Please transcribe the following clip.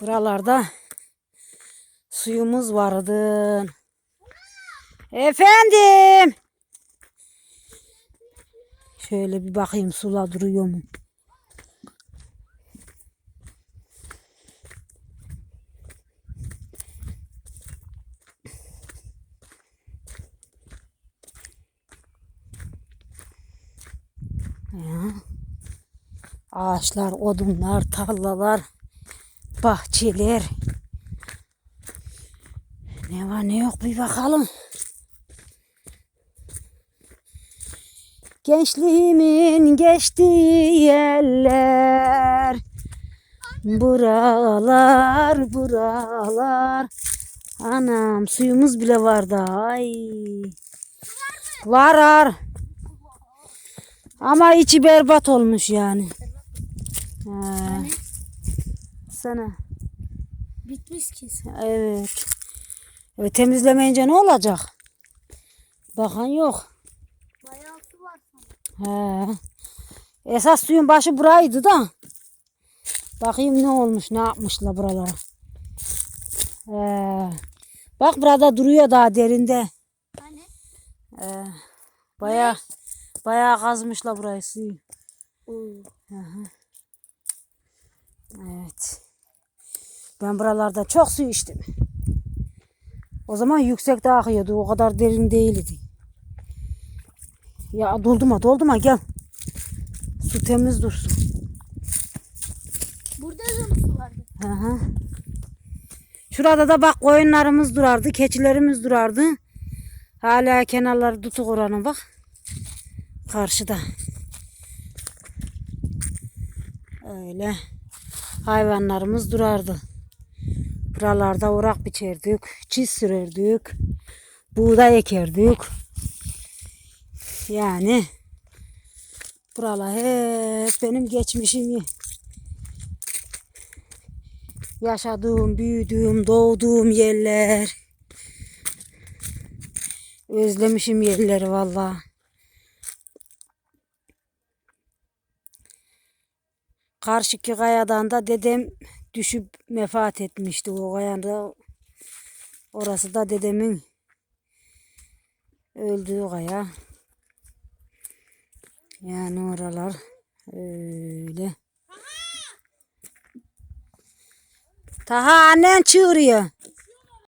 Buralarda suyumuz vardı. Efendim. Şöyle bir bakayım sula duruyor mu? Ağaçlar, odunlar, tarlalar, bahçeler. Ne var ne yok bir bakalım. Gençliğimin geçtiği yerler. Buralar, buralar. Anam suyumuz bile vardı. Ay. Var var. Ama içi berbat olmuş yani. Ha. Sana. Bitmiş ki. Evet. Evet temizlemeyince ne olacak? Bakan yok. Bayağı su var sana. He. Esas suyun başı buraydı da. Bakayım ne olmuş, ne yapmışlar buralara. He. Bak burada duruyor daha derinde. Hani? He. Baya baya kazmışlar burayı suyu. Evet. Ben buralarda çok su içtim. O zaman yüksekte akıyordu. O kadar derin değildi. Ya doldurma doldurma gel. Su temiz dursun. Burada da mı su vardı? Hı hı. Şurada da bak koyunlarımız durardı. Keçilerimiz durardı. Hala kenarları tutuk oranın bak. Karşıda. Öyle. Hayvanlarımız durardı. Buralarda orak biçerdik. Çiz sürerdik. Buğday ekerdik. Yani buralar hep benim geçmişimi yaşadığım, büyüdüğüm, doğduğum yerler. Özlemişim yerleri valla. Karşıki kayadan da dedem düşüp vefat etmişti o kayada. Orası da dedemin öldüğü kaya. Yani oralar öyle. Taha annen çığırıyor.